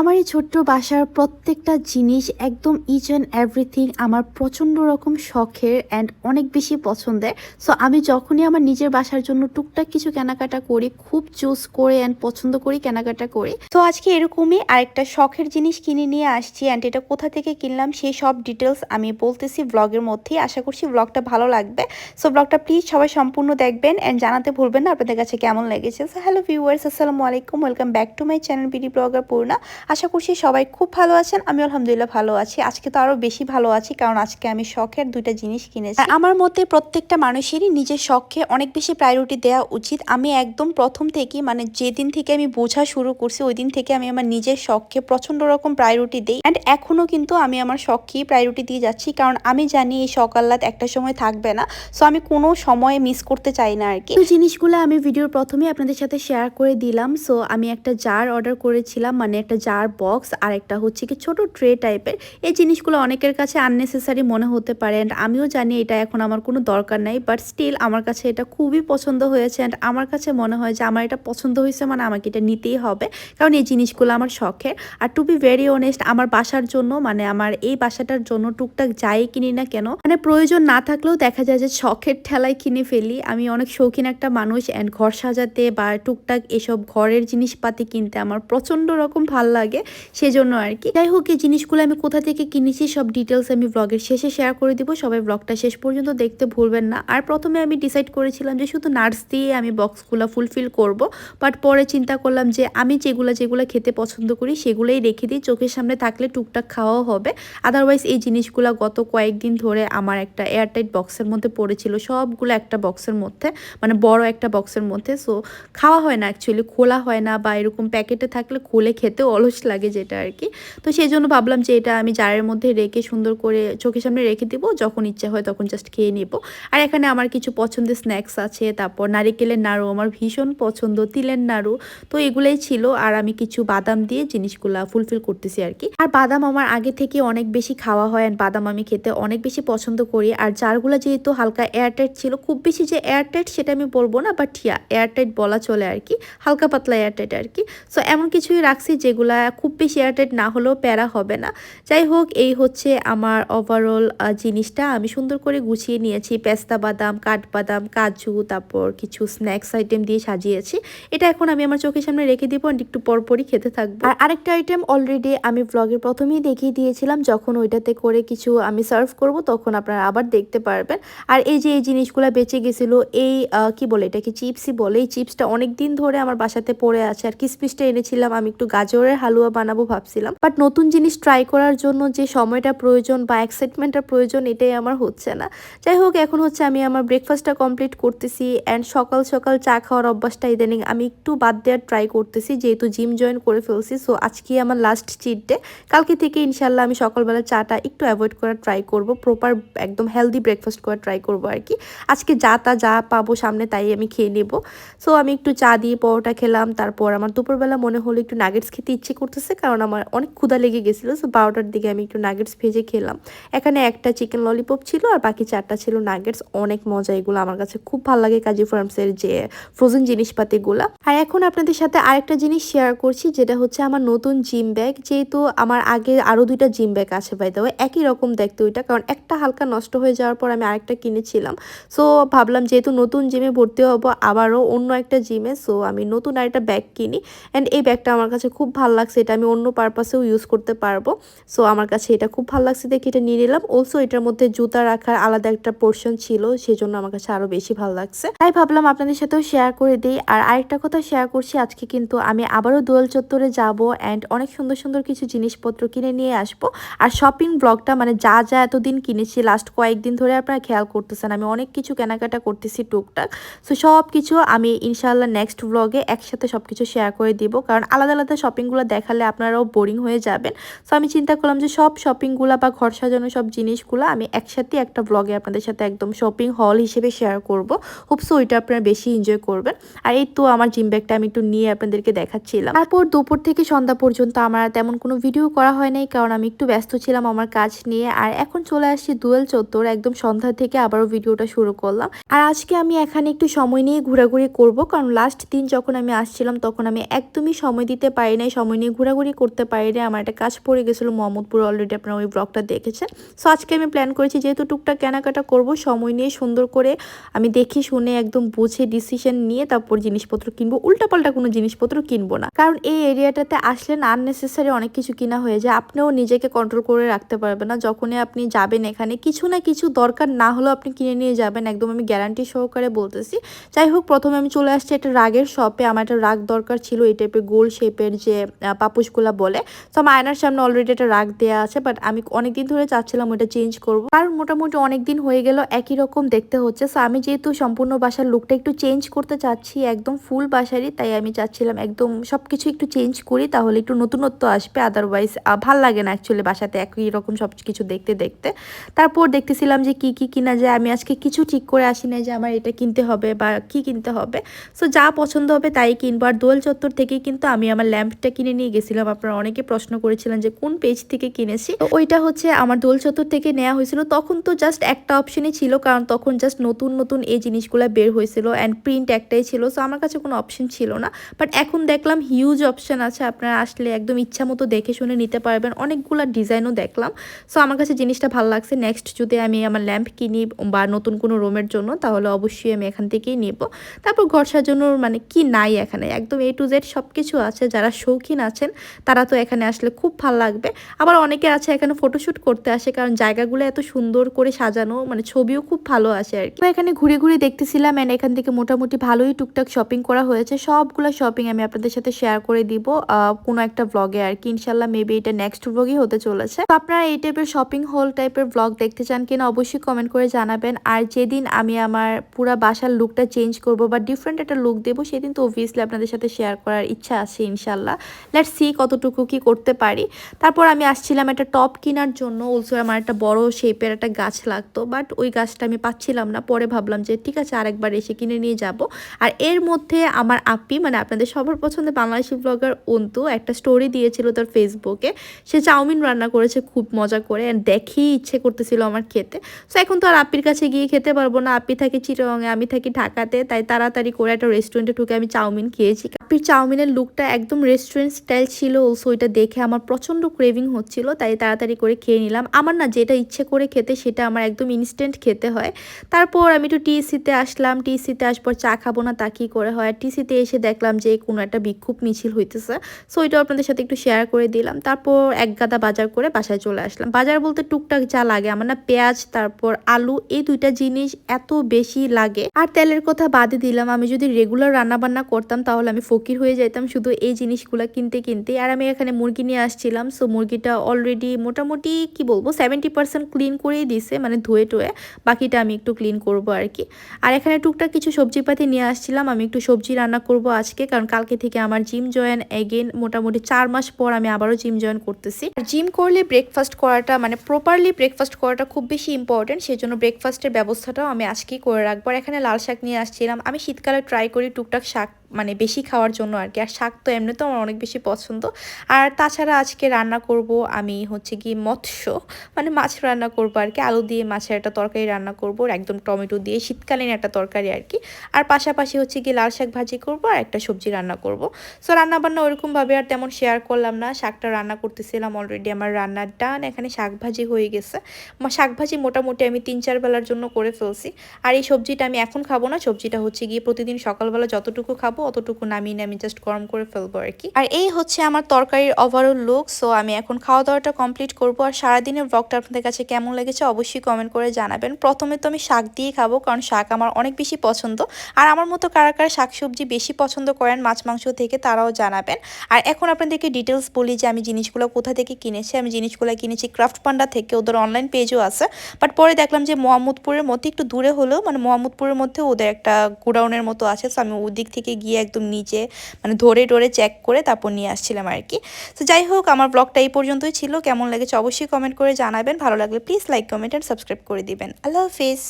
আমার এই ছোট্ট বাসার প্রত্যেকটা জিনিস একদম ইচ অ্যান্ড এভরিথিং আমার প্রচণ্ড রকম শখের অ্যান্ড অনেক বেশি পছন্দের। সো আমি যখনই আমার নিজের বাসার জন্য টুকটাক কিছু কেনাকাটা করি, খুব চুজ করে অ্যান্ড পছন্দ করি কেনাকাটা করি। তো, আজকে এরকমই আরেকটা শখের জিনিস কিনে নিয়ে আসছি অ্যান্ড এটা কোথা থেকে কিনলাম সেই সব ডিটেলস আমি বলতেছি ব্লগের মধ্যেই। আশা করছি ব্লগটা ভালো লাগবে। সো ব্লগটা প্লিজ সবাই সম্পূর্ণ দেখবেন অ্যান্ড জানাতে ভুলবেন না আপনাদের কাছে কেমন লেগেছে। সো হ্যালো ভিউয়ার্স আসসালামু আলাইকুম welcome back to my channel BD blogger Purna আশা করছি সবাই খুব ভালো আছেন আমি আলহামদুলিল্লাহ ভালো আছি। আজকে তো আরও বেশি ভালো আছি কারণ আজকে আমি শখের দুইটা জিনিস কিনেছি। আমার মতে প্রত্যেকটা মানুষেরই নিজের শখকে অনেক বেশি প্রায়োরিটি দেওয়া উচিত। আমি একদম প্রথম থেকেই মানে যেদিন থেকে আমি বোঝা শুরু করছি ওই দিন থেকে আমি আমার নিজের শখকে প্রচণ্ড রকম প্রায়োরিটি দিই। অ্যান্ড এখনও কিন্তু আমি আমার শখকেই প্রায়োরিটি দিয়ে যাচ্ছি কারণ আমি জানি এই শখ আহ্লাদ একটা সময় থাকবে না। সো আমি কোনো সময় মিস করতে চাই না আর কি। এই জিনিসগুলো আমি ভিডিওর প্রথমে আপনাদের সাথে শেয়ার করে দিলাম। সো আমি একটা জার অর্ডার করেছিলাম মানে একটা জার বক্স আর একটা হচ্ছে কি ছোট ট্রে টাইপের এই জিনিসগুলো অনেকের কাছে আননেসেসারি মনে হতে পারে অ্যান্ড আমিও জানি এটা এখন আমার কোনো দরকার নাই বাট স্টিল আমার কাছে এটা খুবই পছন্দ হয়েছে অ্যান্ড আমার কাছে মনে হয় যে আমার এটা পছন্দ হয়েছে মানে আমাকে এটা নিতেই হবে, কারণ এই জিনিসগুলো আমার শখের। আর টু বি ভেরি অনেস্ট আমার বাসার জন্য মানে আমার এই বাসাটার জন্য টুকটাক যাই কিনি না কেন মানে প্রয়োজন না থাকলেও দেখা যায় যে শখের ঠেলায় কিনে ফেলি। আমি অনেক শৌখিন একটা মানুষ অ্যান্ড ঘর সাজাতে বা টুকটাক এসব ঘরের জিনিসপাতি কিনতে আমার প্রচণ্ড রকম ভালো লাগে। সেজন্য আর কি যাই হোক, এই জিনিসগুলো আমি কোথা থেকে কিনেছি, সব ডিটেলস আমি ব্লগের শেষে শেয়ার করে দিব। সবাই ব্লগটা শেষ পর্যন্ত দেখতে ভুলবেন না। আর প্রথমে আমি ডিসাইড করেছিলাম যে শুধু নার্স দিয়ে আমি বক্সগুলো ফুলফিল করব। বাট পরে চিন্তা করলাম যে আমি যেগুলো যেগুলো খেতে পছন্দ করি, সেগুলোই রেখে দিই। চোখের সামনে থাকলে টুকটাক খাওয়াও হবে। আদারওয়াইজ এই জিনিসগুলো গত কয়েকদিন ধরে আমার একটা এয়ারটাইট বক্সের মধ্যে পড়েছিল। সবগুলো একটা বক্সের মধ্যে মানে বড় একটা বক্সের মধ্যে। সো খাওয়া হয় না অ্যাকচুয়ালি খোলা হয় না বা এরকম প্যাকেটে থাকলে খুলে খেতে অলস লাগে যেটা আর কি। তো সেই জন্য ভাবলাম যে এটা আমি জারের মধ্যে রেখে সুন্দর করে চোখের সামনে রেখে দিব, যখন ইচ্ছা হয় তখন জাস্ট খেয়ে নিব। আর এখানে আমার কিছু পছন্দের স্ন্যাক্স আছে, তারপর নারিকেলের নাড়ু, আমার ভীষণ পছন্দ, তিলের নাড়ু। তো এগুলোই ছিল, আর আমি কিছু বাদাম দিয়ে জিনিসগুলা ফুলফিল করতেছি আর কি। আর বাদাম আমার আগে থেকে অনেক বেশি খাওয়া হয় আর বাদাম আমি খেতে অনেক বেশি পছন্দ করি। আর জারগুলো যেহেতু হালকা এয়ারটাইট ছিল, খুব বেশি যে এয়ারটাইট সেটা আমি বলব না বাট ইয়া এয়ারটাইট বলা চলে আর কি, হালকা পাতলা এয়ারটাইট আর কি। সো এমন কিছুই রাখছি যেগুলা খুব বেশি এয়ারটাইট না হলেও প্যারা হবে না। যাই হোক, এই হচ্ছে আমার ওভারঅল জিনিসটা। আমি সুন্দর করে গুছিয়ে নিয়েছি। পেস্তা বাদাম, কাঠবাদাম, কাজু, তারপর কিছু স্ন্যাক্স আইটেম দিয়ে সাজিয়েছি। এটা এখন আমি আমার চোখের সামনে রেখে দিব একটু পরপরই খেতে থাকব। আর আরেকটা আইটেম অলরেডি আমি ব্লগের প্রথমেই দেখিয়ে দিয়েছিলাম। যখন ওইটাতে করে কিছু আমি সার্ভ করব, তখন আপনারা আবার দেখতে পারবেন। আর এই যে এই জিনিসগুলো বেঁচে গেছিল, এই কি বলে এটাকে, চিপসই বলে। এই চিপসটা অনেক দিন ধরে আমার বাসাতে পড়ে আছে। আর কিসমিসটা এনেছিলাম, আমি একটু গাজরের হালুয়া বানাবো ভাবছিলাম। বাট নতুন জিনিস ট্রাই করার জন্য যে সময়টা প্রয়োজন বা এক্সাইটমেন্টটা প্রয়োজন, এটাই আমার হচ্ছে না। যাই হোক, এখন হচ্ছে আমি আমার ব্রেকফাস্টটা কমপ্লিট করতেছি অ্যান্ড সকাল সকাল চা খাওয়ার অভ্যাসটা ইদানিং আমি একটু বাদ দেওয়ার ট্রাই করতেছি, যেহেতু জিম জয়েন করে ফেলছি। সো আজকে আমার লাস্ট চিট ডে কালকে থেকে ইনশাল্লাহ আমি সকালবেলা চাটা একটু অ্যাভয়েড করার ট্রাই করব। প্রপার একদম হেলদি ব্রেকফাস্ট করার ট্রাই করব আর কি। আজকে যা তা যা পাবো সামনে তাই আমি খেয়ে নেব। সো আমি একটু চা দিয়ে পরোটা খেলাম, তারপর আমার দুপুরবেলা মনে হলো একটু নাগেটস খেতে ইচ্ছে করতেছে, কারণ আমার অনেক ক্ষুধা লেগে গেছিল সো বারোটার দিকে আমি একটু নাগেটস ভেজে খেলাম। এখানে একটা চিকেন ললিপপ ছিল আর বাকি চারটা ছিল নাগেটস অনেক মজা, এগুলো আমার কাছে খুব ভালো লাগে কাজী ফার্মসের যে ফ্রোজেন জিনিসপাতিগুলো। আর এখন আপনাদের সাথে আরেকটা জিনিস শেয়ার করছি, যেটা হচ্ছে আমার নতুন জিম ব্যাগ যেহেতু আমার আগে আরও দুইটা জিম ব্যাগ আছে বাই দেওয়া একই রকম দেখতে ওইটা, কারণ একটা হালকা নষ্ট হয়ে যাওয়ার পর আমি আরেকটা কিনেছিলাম। সো ভাবলাম যেহেতু নতুন জিমে ভর্তি হব, আবারও অন্য একটা জিমে সো আমি নতুন আরেকটা ব্যাগ কিনি। অ্যান্ড এই ব্যাগটা আমার কাছে খুব ভালো লাগছে, এটা আমি অন্য পারপাসেও ইউজ করতে পারব। সো আমার কাছে এটা খুব ভালো লাগছে দেখে এটা নিয়ে নিলাম। অলসো এটার মধ্যে জুতা রাখার আলাদা একটা পোর্শন ছিল, সেজন্য আমার কাছে আরও বেশি ভালো লাগছে। তাই ভাবলাম আপনাদের সাথেও শেয়ার করে দিই। আর আরেকটা কথা শেয়ার করছি, আজকে কিন্তু আমি আবারও দোয়াল চত্বরে যাব অ্যান্ড অনেক সুন্দর সুন্দর কিছু জিনিসপত্র কিনে নিয়ে আসব। আর শপিং ব্লগটা মানে যা যা এতদিন কিনেছি লাস্ট কয়েকদিন ধরে আপনারা খেয়াল করতেছেন, আমি অনেক কিছু কেনাকাটা করতেছি টুকটাক। সো সব কিছু আমি ইনশাল্লাহ নেক্সট ব্লগে একসাথে সব কিছু শেয়ার করে দিব। কারণ আলাদা আলাদা শপিংগুলো দেখালে আপনারাও বোরিং হয়ে যাবেন। সো আমি চিন্তা করলাম যে সব শপিংগুলো বা ঘর সাজানো সব জিনিসগুলো আমি একসাথে একটা ব্লগে আপনাদের সাথে একদম শপিং হল হিসেবে শেয়ার করব। হোপসো ওইটা আপনারা বেশি এনজয় করবেন। আর এই তো আমার জিম ব্যাগটা আমি একটু নিয়ে আপনাদেরকে দেখাচ্ছিলাম। তারপর দুপুর থেকে সন্ধ্যা পর্যন্ত আমার তেমন কোনো ভিডিও করা হয় নাই, কারণ আমি একটু ব্যস্ত ছিলাম আমার কাজ নিয়ে। আর এখন চলে আসছি দুয়েল চত্বর, একদম সন্ধ্যা থেকে আবারও ভিডিওটা শুরু করলাম। আর আজকে আমি এখানে একটু সময় নিয়ে ঘোরাঘুরি করব, কারণ লাস্ট দিন যখন আমি আসছিলাম, তখন আমি একদমই সময় দিতে পারি নাই, সময় নিয়ে ঘোরাঘুরি করতে পারিনি, আমার একটা কাজ পড়ে গেছিল মোহাম্মদপুর অলরেডি আপনারা ওই ব্লগটা দেখেছেন। সো আজকে আমি প্ল্যান করেছি যেহেতু টুকটাক কেনাকাটা করব, সময় নিয়ে সুন্দর করে আমি দেখে শুনে একদম বুঝে ডিসিশন নিয়ে তারপর জিনিসপত্র কিনবো, উল্টাপাল্টা কোনো জিনিসপত্র কিনবো না। কারণ এই এরিয়াটাতে আসলে না আননেসেসারি অনেক কিছু কিনা হয়ে যায়, আপনিও নিজেকে কন্ট্রোল করে রাখতে পারবেন না। যখনই আপনি যাবেন এখানে, কিছু না কিছু দরকার না হলেও আপনি কিনে নিয়ে যাবেন, একদম আমি গ্যারান্টি সহকারে বলতেছি। যাই হোক, প্রথমে আমি চলে আসছি একটা রাগের শপে আমার একটা রাগ দরকার ছিল, এই টাইপের গোল শেপের যে পাপুসগুলা বলে। তো আমার আয়নার সামনে অলরেডি এটা রাগ দেওয়া আছে বাট আমি অনেকদিন ধরে চাচ্ছিলাম ওটা চেঞ্জ করব। কারণ মোটামুটি অনেক দিন হয়ে গেল, একই রকম দেখতে হচ্ছে। সো আমি যেহেতু সম্পূর্ণ বাসার লুকটা একটু চেঞ্জ করতে চাচ্ছি, একদম ফুল বাসারই, তাই আমি চাচ্ছিলাম একদম সব কিছু একটু চেঞ্জ করি, তাহলে একটু নতুনত্ব আসবে। আদারওয়াইজ ভালো লাগে না অ্যাকচুয়ালি বাসাতে একই রকম সব কিছু দেখতে দেখতে। তারপর দেখতেছিলাম যে কি কি কিনা যায়। আমি আজকে কিছু ঠিক করে আসি না যে আমার এটা কিনতে হবে বা কি কিনতে হবে। সো যা পছন্দ হবে তাই কিনবো। আর দোল চত্বর থেকেই কিন্তু আমি আমার ল্যাম্পটা কিনে নিয়ে গেছিলাম। আপনারা অনেকে প্রশ্ন করেছিলেন যে কোন পেজ থেকে কিনেছি? ওইটা হচ্ছে আমার দোল চত্বর থেকে নেওয়া হয়েছিল। তখন তো জাস্ট একটা অপশনই ছিল, কারণ তখন জাস্ট নতুন নতুন এই জিনিসগুলো বের হয়েছিল অ্যান্ড প্রিন্ট একটাই ছিল। সো আমার কাছে কোনো অপশন ছিল না। বাট এখন দেখলাম হিউজ অপশন আছে। আপনারা আসলে একদম ইচ্ছা মতো দেখে শুনে নিতে পারবেন। অনেকগুলো ডিজাইনও দেখলাম। সো আমার কাছে জিনিসটা ভালো লাগছে। নেক্সট যদি আমি আমার ল্যাম্প কিনি বা নতুন কোনো রুমের জন্য, তাহলে অবশ্যই আমি এখান থেকেই নিব। তারপর ঘর সাজানোর মানে কি নাই এখানে? একদম এ টু জেড সব কিছু আছে। যারা শৌখিন আছেন, তারা তো এখানে আসলে খুব ভালো লাগবে। আবার অনেকে আছে এখানে ফটোশ্যুট করতে আসে, কারণ জায়গাগুলো এত সুন্দর করে সাজানো মানে ছবিও খুব ভালো আসে আর কি। এখানে ঘুরে ঘুরে দেখতেছিলাম অ্যান্ড এখান থেকে মোটামুটি ভালোই টুকটাক শপিং করা হয়েছে। সবগুলো শপিং আমি আপনাদের সাথে শেয়ার করে দিব কোনো একটা ব্লগে আর কি। ইনশাল্লাহ মেবি এটা নেক্সট ব্লগই হতে চলেছে। আপনারা এই টাইপের শপিং হল টাইপের ব্লগ দেখতে চান কিনা অবশ্যই কমেন্ট করে জানাবেন। আর যেদিন আমি আমার পুরা বাসার লুকটা চেঞ্জ করব বা ডিফারেন্ট একটা লুক দেবো, সেদিন তো অবভিয়াসলি আপনাদের সাথে শেয়ার করার ইচ্ছা আছে ইনশাল্লাহ লেট সি কতটুকু কি করতে পারি। তারপর আমি আসছিলাম একটা টপ কেনার জন্য। অলসো আমার একটা বড় শেপের একটা গাছ লাগতো বাট ওই গাছটা আমি পাচ্ছিলাম না। পরে ভাবলাম যে ঠিক আছে, আরেকবার এসে কিনে নিয়ে যাব। আর এর মধ্যে আমার আপি মানে আপনাদের সবার পছন্দের বাংলাদেশি ব্লগার অন্তু, একটা স্টোরি দিয়েছিল তার ফেসবুকে সে চাউমিন রান্না করেছে, খুব মজা করে অ্যান্ড দেখেই ইচ্ছে করতেছিল আমার খেতে। সো এখন তো আর আপির কাছে গিয়ে খেতে পারব না। আপি থাকে চিটংয়ে আমি থাকি ঢাকাতে, তাই তাড়াতাড়ি করে একটা রেস্টুরেন্টে ঢুকে আমি চাউমিন খেয়েছি। আপির চাউমিনের লুকটা একদম রেস্টুরেন্ট স্টাইল ছিল অলসো ওইটা দেখে আমার প্রচণ্ড ক্রেভিং হচ্ছিল, তাই তাড়াতাড়ি করে খেয়ে নিলাম। আমার না যেটা ইচ্ছে করে খেতে সেটা আমার একদম ইনস্ট্যান্ট খেতে হয়। তারপর আমি একটু টিসিতে আসলাম টিসিতে আসবার চা খাব না তা কী করে হয়? টিসিতে এসে দেখলাম যে কোনো একটা বিক্ষোভ মিছিল হইতেছে সো ওইটাও আপনাদের সাথে একটু শেয়ার করে দিলাম। তারপর এক গাদা বাজার করে বাসায় চলে আসলাম। বাজার বলতে টুকটাক যা লাগে, আমার না পেঁয়াজ, তারপর আলু, এই দুইটা জিনিস এত বেশি লাগে। আর তেলের কথা বাদে দিলাম, আমি যদি রেগুলার রান্না বান্না করতাম তাহলে আমি ফকির হয়ে যাইতাম শুধু এই জিনিসগুলো কিনতে কিনতে আর আমি এখানে মুরগি নিয়ে আসছিলাম সো মুরগিটা অলরেডি মোটামুটি, কি বলব সেভেন্টি পার্সেন্ট ক্লিন করেই দিছে মানে ধুয়ে টুয়ে, বাকিটা আমি একটু ক্লিন করব আর কি। আর এখানে টুকটাক কিছু সবজিপাতি নিয়ে আসছিলাম, আমি একটু সবজি রান্না করব আজকে, কারণ কালকে থেকে আমার জিম জয়েন এগেন মোটামুটি চার মাস পর আমি আবারও জিম জয়েন করতেছি। আর জিম করলে ব্রেকফাস্ট করাটা মানে প্রপারলি ব্রেকফাস্ট করাটা খুব বেশি ইম্পর্টেন্ট সেই জন্য ব্রেকফাস্টের ব্যবস্থাটাও আমি আজকেই করে রাখব। আর এখানে লাল শাক নিয়ে আসছিলাম, আমি শীতকালে ট্রাই করি টুকটাক শাক। মানে বেশি খাওয়ার জন্য আর কি আর শাক তো এমনিতেও আমার অনেক বেশি পছন্দ। আর তাছাড়া আজকে রান্না করব আমি হচ্ছে কি মৎস্য। মানে মাছ রান্না করব আর কি আলু দিয়ে মাছের একটা তরকারি রান্না করব। একদম টমেটো দিয়ে শীতকালীন একটা তরকারি আর কি আর পাশাপাশি হচ্ছে কি লাল শাক ভাজি করব আর একটা সবজি রান্না করব। সো রান্না বান্না ওরকমভাবে আর তেমন শেয়ার করলাম না। শাকটা রান্না করতেছিলাম অলরেডি আমার রান্নার ডান এখানে শাক ভাজি হয়ে গেছে। শাক ভাজি মোটামুটি আমি তিন, চার বেলার জন্য করে ফেলছি। আর এই সবজিটা আমি এখন খাব না। সবজিটা হচ্ছে গিয়ে প্রতিদিন সকালবেলা যতটুকু খাব অতটুকু নামিয়ে আমি জাস্ট গরম করে ফেলব আর কি। আর এই হচ্ছে আমার তরকারির ওভারঅল লুক সো আমি এখন খাওয়া দাওয়াটা কমপ্লিট করব। আর সারাদিনের ব্লগটা আপনাদের কাছে কেমন লেগেছে অবশ্যই কমেন্ট করে জানাবেন। প্রথমে তো আমি শাক দিয়ে খাব, কারণ শাক আমার অনেক বেশি পছন্দ। আর আমার মতো কারা কারা শাকসবজি বেশি পছন্দ করেন, মাছ, মাংস থেকে তারাও জানাবেন। আর এখন আপনাদেরকে ডিটেলস বলি যে আমি জিনিসগুলো কোথা থেকে কিনেছি। আমি জিনিসগুলো কিনেছি ক্রাফট পান্ডা থেকে, ওদের অনলাইন পেজও আছে। বাট পরে দেখলাম যে মোহাম্মদপুরের মধ্যে একটু দূরে হলেও মানে মোহাম্মদপুরের মধ্যে ওদের একটা গোডাউনের মতো আছে সো আমি ওই দিক থেকে গিয়ে একদম নিচে মানে ধরে টরে চেক করে তারপর নিয়ে আসছিলাম আর কি। তো যাই হোক, আমার ব্লগটা এই পর্যন্তই ছিল। কেমন লেগেছে অবশ্যই কমেন্ট করে জানাবেন। ভালো লাগলে please like comment and subscribe করে দিবেন। আল্লাহ হাফিজ।